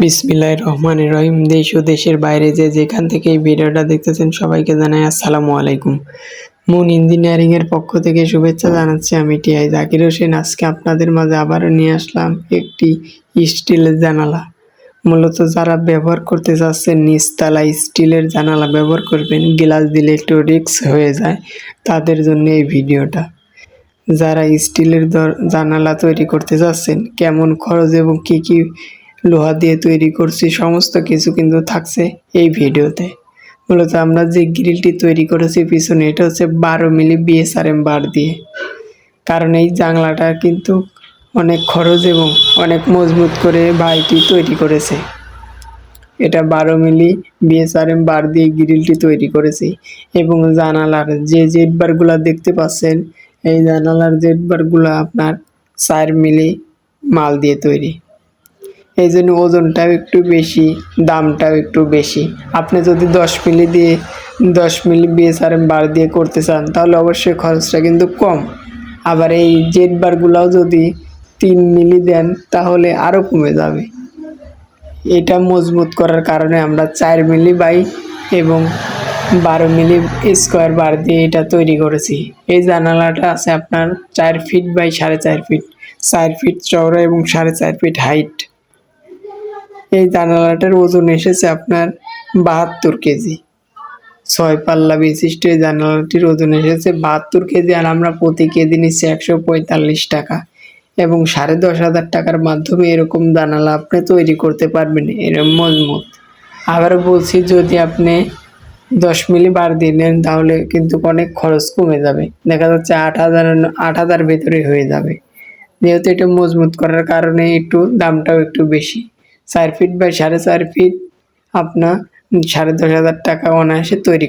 বিসমিল্লাহির রহমানির রহিম। দেশ ও দেশের বাইরে যে যেখান থেকে এই ভিডিওটা দেখতেছেন সবাইকে জানাই আসসালামু আলাইকুম। মুন ইঞ্জিনিয়ারিং এর পক্ষ থেকে শুভেচ্ছা জানাচ্ছি আমি টিআই জাকির হোসেন। আজকে আপনাদের মাঝে আবারও নিয়ে আসলাম একটি স্টিলের জানালা। মূলত যারা ব্যবহার করতে চাচ্ছেন, নিচতলা স্টিলের জানালা ব্যবহার করবেন, গ্লাস দিলে একটু রিস্ক হয়ে যায় তাদের জন্য এই ভিডিওটা। যারা স্টিলের জানালা তৈরি করতে চাচ্ছেন, কেমন খরচ এবং কী কি লোহা দিয়ে তৈরি করছি, সমস্ত কিছু কিন্তু থাকছে এই ভিডিওতে। মূলত আমরা যে গ্রিলটি তৈরি করেছি পিছনে, এটা হচ্ছে বারো মিলি বিএসআরএম বার দিয়ে। কারণ এই জানলাটা কিন্তু অনেক খরচ এবং অনেক মজবুত করে ভাইটি তৈরি করেছে। এটা বারো মিলি বিএসআরএম বার দিয়ে গ্রিলটি তৈরি করেছি এবং জানালার যে জেড বারগুলো দেখতে পাচ্ছেন, এই জানালার জেড বারগুলো আপনার চার মিলি মাল দিয়ে তৈরি। এই জন্য ওজনটাও একটু বেশি, দামটাও একটু বেশি। আপনি যদি দশ মিলি দিয়ে, দশ মিলি বিএসআরএম বার দিয়ে করতে চান, তাহলে অবশ্যই খরচটা কিন্তু কম। আবার এই জেড বারগুলাও যদি তিন মিলি দেন, তাহলে আরও কমে যাবে। এটা মজবুত করার কারণে আমরা চার মিলি বাই এবং বারো মিলি স্কোয়ার বার দিয়ে এটা তৈরি করেছি। এই জানালাটা আছে আপনার চার ফিট বাই সাড়ে চার ফিট। চার ফিট চওড়া এবং সাড়ে চার ফিট হাইট। এই জানালাটার ওজন এসেছে আপনার বাহাত্তর কেজি। ছয় পাল্লা বিশিষ্ট এই জানালাটির ওজন এসেছে বাহাত্তর কেজি আর আমরা প্রতি কেজি নিচ্ছি একশো পঁয়তাল্লিশ টাকা। এবং সাড়ে দশ হাজার টাকার মাধ্যমে এরকম জানালা আপনি তৈরি করতে পারবেন এরকম মজবুত। আবার বলছি, যদি আপনি দশ মিলি বার দিয়ে নেন, তাহলে কিন্তু অনেক খরচ কমে যাবে। দেখা যাচ্ছে আট হাজার আট হাজার ভেতরে হয়ে যাবে। যেহেতু এটা মজবুত করার কারণে একটু দামটাও একটু বেশি। চার ফিট বাই সাড়ে চার ফিট আপনার সাড়ে দশ হাজার টাকা অনায়াসে তৈরি